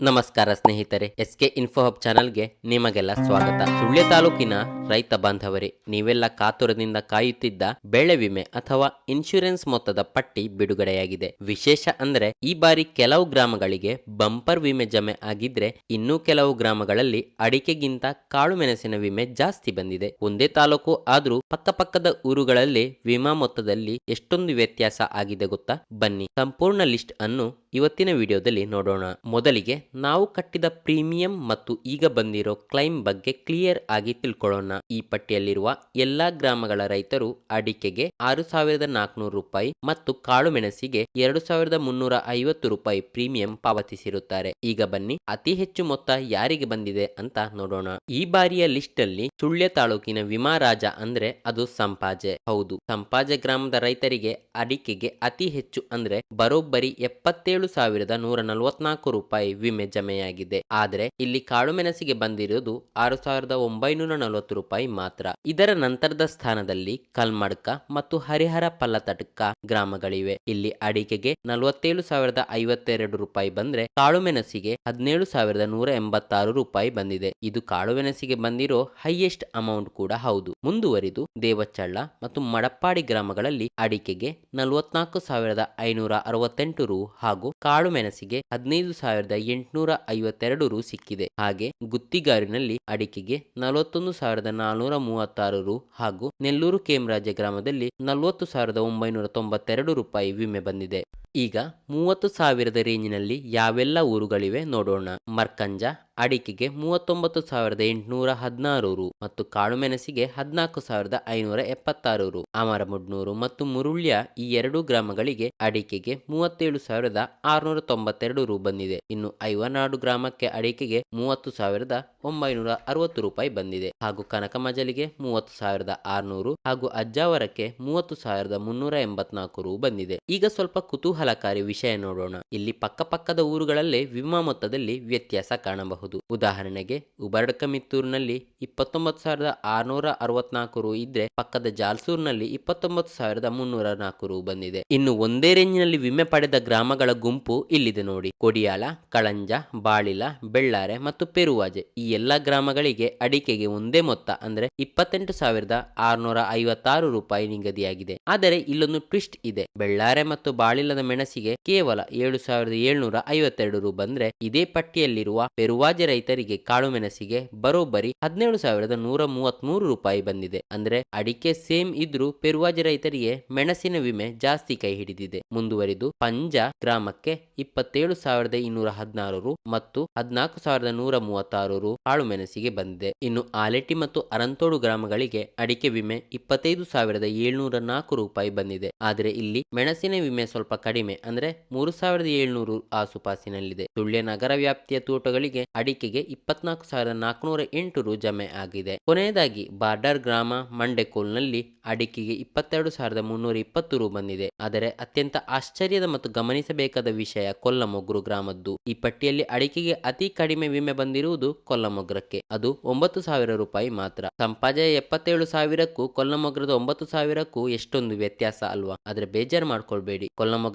ನಮಸ್ಕಾರ ಸ್ನೇಹಿತರೆ S K info hub ಚಾನಲ್ಗೆ ನಿಮಗೆಲ್ಲ ಸ್ವಾಗತ. ಸುಳ್ಯ ತಾಲೂಕಿನ ರೈತ ಬಾಂಧವರೇ, ನೀವೆಲ್ಲ ಕಾತುರದಿಂದ ಕಾಯುತ್ತಿದ್ದ ಬೆಳೆ ವಿಮೆ ಅಥವಾ ಇನ್ಶೂರೆನ್ಸ್ ಮೊತ್ತದ ಪಟ್ಟಿ ಬಿಡುಗಡೆಯಾಗಿದೆ. ವಿಶೇಷ ಅಂದ್ರೆ ಈ ಬಾರಿ ಕೆಲವು ಗ್ರಾಮಗಳಿಗೆ ಬಂಪರ್ ವಿಮೆ ಜಮೆ ಆಗಿದ್ರೆ ಇನ್ನೂ ಕೆಲವು ಗ್ರಾಮಗಳಲ್ಲಿ ಅಡಿಕೆಗಿಂತ ಕಾಳು ಮೆಣಸಿನ ವಿಮೆ ಜಾಸ್ತಿ ಬಂದಿದೆ. ಒಂದೇ ತಾಲೂಕು ಆದ್ರೂ ಪಕ್ಕಪಕ್ಕದ ಊರುಗಳಲ್ಲಿ ವಿಮಾ ಮೊತ್ತದಲ್ಲಿ ಎಷ್ಟೊಂದು ವ್ಯತ್ಯಾಸ ಆಗಿದೆ ಗೊತ್ತಾ? ಬನ್ನಿ, ಸಂಪೂರ್ಣ ಲಿಸ್ಟ್ ಅನ್ನು ಇವತ್ತಿನ ವಿಡಿಯೋದಲ್ಲಿ ನೋಡೋಣ. ಮೊದಲಿಗೆ ನಾವು ಕಟ್ಟಿದ ಪ್ರೀಮಿಯಂ ಮತ್ತು ಈಗ ಬಂದಿರೋ ಕ್ಲೈಮ್ ಬಗ್ಗೆ ಕ್ಲಿಯರ್ ಆಗಿ ತಿಳ್ಕೊಳ್ಳೋಣ. ಈ ಪಟ್ಟಿಯಲ್ಲಿರುವ ಎಲ್ಲಾ ಗ್ರಾಮಗಳ ರೈತರು ಅಡಿಕೆಗೆ ಆರು ಸಾವಿರದ ನಾಲ್ಕುನೂರು ರೂಪಾಯಿ ಮತ್ತು ಕಾಳು ಮೆಣಸಿಗೆ ಎರಡು ಸಾವಿರದ ಮುನ್ನೂರ ಐವತ್ತು ರೂಪಾಯಿ ಪ್ರೀಮಿಯಂ ಪಾವತಿಸಿರುತ್ತಾರೆ. ಈಗ ಬನ್ನಿ, ಅತಿ ಹೆಚ್ಚು ಮೊತ್ತ ಯಾರಿಗೆ ಬಂದಿದೆ ಅಂತ ನೋಡೋಣ. ಈ ಬಾರಿಯ ಲಿಸ್ಟ್ ಅಲ್ಲಿ ಸುಳ್ಯ ತಾಲೂಕಿನ ವಿಮಾ ರಾಜ ಅಂದ್ರೆ ಅದು ಸಂಪಾಜೆ. ಹೌದು, ಸಂಪಾಜೆ ಗ್ರಾಮದ ರೈತರಿಗೆ ಅಡಿಕೆಗೆ ಅತಿ ಹೆಚ್ಚು ಅಂದ್ರೆ ಬರೋಬ್ಬರಿ ಎಪ್ಪತ್ತೇಳು ಸಾವಿರದ ನೂರ ನಲವತ್ನಾಲ್ಕು ರೂಪಾಯಿ ವಿಮೆ ಜಮೆಯಾಗಿದೆ. ಆದ್ರೆ ಇಲ್ಲಿ ಕಾಳು ಮೆಣಸಿಗೆ ಬಂದಿರೋದು ಆರು ಸಾವಿರದ ಒಂಬೈನೂರ ನಲವತ್ತು ರೂಪಾಯಿ ಮಾತ್ರ. ಇದರ ನಂತರದ ಸ್ಥಾನದಲ್ಲಿ ಕಲ್ಮಡ್ಕ ಮತ್ತು ಹರಿಹರ ಪಲ್ಲತಡ್ಕ ಗ್ರಾಮಗಳಿವೆ. ಇಲ್ಲಿ ಅಡಿಕೆಗೆ ನಲವತ್ತೇಳು ಸಾವಿರದ ಐವತ್ತೆರಡು ರೂಪಾಯಿ ಬಂದ್ರೆ ಕಾಳುಮೆಣಸಿಗೆ ಹದಿನೇಳು ಸಾವಿರದ ನೂರ ಎಂಬತ್ತಾರು ರೂಪಾಯಿ ಬಂದಿದೆ. ಇದು ಕಾಳುಮೆಣಸಿಗೆ ಬಂದಿರೋ ಹೈಯೆಸ್ಟ್ ಅಮೌಂಟ್ ಕೂಡ ಹೌದು. ಮುಂದುವರಿದು ದೇವಚಳ್ಳ ಮತ್ತು ಮಡಪ್ಪಾಡಿ ಗ್ರಾಮಗಳಲ್ಲಿ ಅಡಿಕೆಗೆ ನಲವತ್ನಾಲ್ಕು ಸಾವಿರದ ಐನೂರ ಅರವತ್ತೆಂಟು ರು ಹಾಗೂ ಕಾಳುಮೆಣಸಿಗೆ ಹದಿನೈದು ಸಾವಿರದ ಎಂಟುನೂರ ಐವತ್ತೆರಡು ರು ಸಿಕ್ಕಿದೆ. ಹಾಗೆ ಗುತ್ತಿಗಾರಿನಲ್ಲಿ ಅಡಿಕೆಗೆ ನಲವತ್ತೊಂದು ಸಾವಿರದ ನಾನೂರ ಮೂವತ್ತಾರು ರು ಹಾಗೂ ನೆಲ್ಲೂರು ಕೇಮರಾಜ ಗ್ರಾಮದಲ್ಲಿ ನಲವತ್ತು ಸಾವಿರದ ಒಂಬೈನೂರ ತೊಂಬತ್ತೆರಡು ರೂಪಾಯಿ ವಿಮೆ ಬಂದಿದೆ. ಈಗ ಮೂವತ್ತು ಸಾವಿರದ ರೇಂಜಿನಲ್ಲಿ ಯಾವೆಲ್ಲ ಊರುಗಳಿವೆ ನೋಡೋಣ. ಮರ್ಕಂಜ, ಅಡಿಕೆಗೆ ಮೂವತ್ತೊಂಬತ್ತು ಸಾವಿರದ ಎಂಟುನೂರ ಹದಿನಾರು ರು ಮತ್ತು ಕಾಳುಮೆಣಸಿಗೆ ಹದಿನಾಲ್ಕು ಸಾವಿರದ ಐನೂರ ಎಪ್ಪತ್ತಾರು ರು. ಅಮರಮುಡ್ನೂರು ಮತ್ತು ಮುರುಳ್ಯ ಈ ಎರಡು ಗ್ರಾಮಗಳಿಗೆ ಅಡಿಕೆಗೆ ಮೂವತ್ತೇಳು ಸಾವಿರದ ಆರುನೂರ ತೊಂಬತ್ತೆರಡು ರು ಬಂದಿದೆ. ಇನ್ನು ಐವನಾಡು ಗ್ರಾಮಕ್ಕೆ ಅಡಿಕೆಗೆ ಮೂವತ್ತು ಸಾವಿರದ ಒಂಬೈನೂರ ಅರವತ್ತು ರೂಪಾಯಿ ಬಂದಿದೆ. ಹಾಗೂ ಕನಕಮಜಲಿಗೆ ಮೂವತ್ತು ಸಾವಿರದ ಆರುನೂರು ಹಾಗೂ ಅಜ್ಜಾವರಕ್ಕೆ ಮೂವತ್ತು ಸಾವಿರದ ಮುನ್ನೂರ ಎಂಬತ್ನಾಲ್ಕು ರು ಬಂದಿದೆ. ಈಗ ಸ್ವಲ್ಪ ಕುತೂಹಲಕಾರಿ ವಿಷಯ ನೋಡೋಣ. ಇಲ್ಲಿ ಪಕ್ಕಪಕ್ಕದ ಊರುಗಳಲ್ಲೇ ವಿಮಾ ಮೊತ್ತದಲ್ಲಿ ವ್ಯತ್ಯಾಸ ಕಾಣಬಹುದು. ಉದಾಹರಣೆಗೆ ಉಬರ್ಡ್ಕ ಮಿತ್ತೂರಿನಲ್ಲಿ ಇಪ್ಪತ್ತೊಂಬತ್ತು ಸಾವಿರದ ಆರುನೂರ ಅರವತ್ನಾಲ್ಕು ರು ಇದ್ರೆ ಪಕ್ಕದ ಜಾಲ್ಸೂರ್ನಲ್ಲಿ ಇಪ್ಪತ್ತೊಂಬತ್ತು ಸಾವಿರದ ಮುನ್ನೂರ ನಾಲ್ಕು ರು ಬಂದಿದೆ. ಇನ್ನು ಒಂದೇ ರೇಂಜ್ನಲ್ಲಿ ವಿಮೆ ಪಡೆದ ಗ್ರಾಮಗಳ ಗುಂಪು ಇಲ್ಲಿದೆ ನೋಡಿ. ಕೊಡಿಯಾಲ, ಕಳಂಜ, ಬಾಳಿಲ, ಬೆಳ್ಳಾರೆ ಮತ್ತು ಪೆರುವಾಜೆ ಈ ಎಲ್ಲಾ ಗ್ರಾಮಗಳಿಗೆ ಅಡಿಕೆಗೆ ಒಂದೇ ಮೊತ್ತ ಅಂದ್ರೆ ಇಪ್ಪತ್ತೆಂಟು ಸಾವಿರದ ಆರುನೂರ ಐವತ್ತಾರು ರೂಪಾಯಿ ನಿಗದಿಯಾಗಿದೆ. ಆದರೆ ಇಲ್ಲೊಂದು ಟ್ವಿಸ್ಟ್ ಇದೆ. ಬೆಳ್ಳಾರೆ ಮತ್ತು ಬಾಳಿಲದ ಮೆಣಸಿಗೆ ಕೇವಲ ಏಳು ಸಾವಿರದ ಏಳ್ನೂರ ಐವತ್ತೆರಡು ರು ಬಂದ್ರೆ ಇದೇ ಪಟ್ಟಿಯಲ್ಲಿರುವ ಪೆರುವಾಜೆ ರೈತರಿಗೆ ಕಾಳು ಮೆಣಸಿಗೆ ಬರೋಬ್ಬರಿ ಹದಿನೇಳು ಸಾವಿರದ ನೂರ ಮೂವತ್ಮೂರು ರೂಪಾಯಿ ಬಂದಿದೆ. ಅಂದ್ರೆ ಅಡಿಕೆ ಸೇಮ್ ಇದ್ರೂ ಪೆರುವಾಜೆ ರೈತರಿಗೆ ಮೆಣಸಿನ ವಿಮೆ ಜಾಸ್ತಿ ಕೈ ಹಿಡಿದಿದೆ. ಮುಂದುವರಿದು ಪಂಜ ಗ್ರಾಮಕ್ಕೆ ಇಪ್ಪತ್ತೇಳು ಸಾವಿರದ ಇನ್ನೂರ ಹದಿನಾರು ರು ಮತ್ತು ಹದಿನಾಲ್ಕು ಸಾವಿರದ ನೂರ ಮೂವತ್ತಾರು ರು ಕಾಳು ಮೆಣಸಿಗೆ ಬಂದಿದೆ. ಇನ್ನು ಆಲೆಟಿ ಮತ್ತು ಅರಂತೋಡು ಗ್ರಾಮಗಳಿಗೆ ಅಡಿಕೆ ವಿಮೆ ಇಪ್ಪತ್ತೈದು ಸಾವಿರದ ಏಳ್ನೂರ ನಾಲ್ಕು ರೂಪಾಯಿ ಬಂದಿದೆ. ಆದರೆ ಇಲ್ಲಿ ಮೆಣಸಿನ ವಿಮೆ ಸ್ವಲ್ಪ ಕಡಿಮೆ ಅಂದ್ರೆ ಮೂರು ಸಾವಿರದ ಏಳ್ನೂರು ಆಸುಪಾಸಿನಲ್ಲಿದೆ ಸುಳ್ಯ ನಗರ ವ್ಯಾಪ್ತಿಯ ತೋಟಗಳಿಗೆ ಅಡಿಕೆಗೆ ಇಪ್ಪತ್ನಾಲ್ಕು ಸಾವಿರದ ನಾಲ್ಕುನೂರ ಎಂಟು ರು ಜಮೆ ಆಗಿದೆ. ಕೊನೆಯದಾಗಿ, ಬಾರ್ಡರ್ ಗ್ರಾಮ ಮಂಡೆಕೋಲ್ನಲ್ಲಿ ಅಡಿಕೆಗೆ ಇಪ್ಪತ್ತೆರಡು ಸಾವಿರದ ಮುನ್ನೂರ ಇಪ್ಪತ್ತು ರು ಬಂದಿದೆ. ಆದರೆ ಅತ್ಯಂತ ಆಶ್ಚರ್ಯದ ಮತ್ತು ಗಮನಿಸಬೇಕಾದ ವಿಷಯ ಕೊಲ್ಲಮೊಗ್ರು ಗ್ರಾಮದ್ದು. ಈ ಪಟ್ಟಿಯಲ್ಲಿ ಅಡಿಕೆಗೆ ಅತಿ ಕಡಿಮೆ ವಿಮೆ ಬಂದಿರುವುದು ಕೊಲ್ಲಮೊಗ್ರಕ್ಕೆ ಅದು ಒಂಬತ್ತು ಸಾವಿರ ರೂಪಾಯಿ ಮಾತ್ರ. ಸಂಪಾಜೆಯ ಎಪ್ಪತ್ತೇಳು ಸಾವಿರಕ್ಕೂ ಕೊಲ್ಲಮೊಗ್ರದ ಒಂಬತ್ತು ಸಾವಿರಕ್ಕೂ ಎಷ್ಟೊಂದು ವ್ಯತ್ಯಾಸ ಅಲ್ವಾ? ಆದ್ರೆ ಬೇಜಾರು ಮಾಡ್ಕೊಳ್ಬೇಡಿ.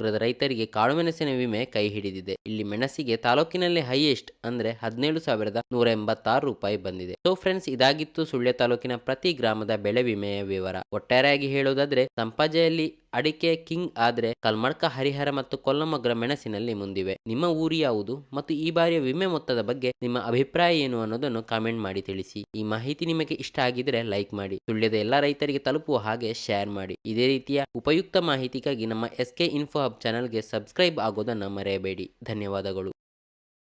ಕೊಲ್ಲಮೊಗ್ರದ ರೈತರಿಗೆ ಕಾಳುಮೆಣಸಿನ ವಿಮೆ ಕೈ ಹಿಡಿದಿದೆ. ಇಲ್ಲಿ ಮೆಣಸಿಗೆ ತಾಲೂಕಿನಲ್ಲಿ ಹೈಯೆಸ್ಟ್ ಅಂದ್ರೆ ಹದಿನೇಳು ಸಾವಿರದ ನೂರ ಎಂಬತ್ತಾರು ರೂಪಾಯಿ ಬಂದಿದೆ. ಸೊ ಫ್ರೆಂಡ್ಸ್ ಇದಾಗಿತ್ತು ಸುಳ್ಯ ತಾಲೂಕಿನ ಪ್ರತಿ ಗ್ರಾಮದ ಬೆಳೆ ವಿಮೆಯ ವಿವರ. ಒಟ್ಟಾರೆಯಾಗಿ ಹೇಳುವುದಾದ್ರೆ ಸಂಪಾಜೆಯಲ್ಲಿ ಅಡಿಕೆ, ಕಿಂಗ್ ಆದ್ರೆ ಕಲ್ಮಡ್ಕ, ಹರಿಹರ ಮತ್ತು ಕೊಲ್ಲಮಗ್ರ ಮೆಣಸಿನಲ್ಲಿ ಮುಂದಿವೆ. ನಿಮ್ಮ ಊರು ಯಾವುದು ಮತ್ತು ಈ ಬಾರಿಯ ವಿಮೆ ಮೊತ್ತದ ಬಗ್ಗೆ ನಿಮ್ಮ ಅಭಿಪ್ರಾಯ ಏನು ಅನ್ನೋದನ್ನು ಕಾಮೆಂಟ್ ಮಾಡಿ ತಿಳಿಸಿ. ಈ ಮಾಹಿತಿ ನಿಮಗೆ ಇಷ್ಟ ಆಗಿದ್ರೆ ಲೈಕ್ ಮಾಡಿ. ಸುಳ್ಯದ ಎಲ್ಲ ರೈತರಿಗೆ ತಲುಪುವ ಹಾಗೆ ಶೇರ್ ಮಾಡಿ. ಇದೇ ರೀತಿಯ ಉಪಯುಕ್ತ ಮಾಹಿತಿಗಾಗಿ ನಮ್ಮ ಎಸ್ ಕೆ ಇನ್ಫೋ ಹಬ್ ಚಾನಲ್ಗೆ ಸಬ್ಸ್ಕ್ರೈಬ್ ಆಗೋದನ್ನು ಮರೆಯಬೇಡಿ. ಧನ್ಯವಾದಗಳು.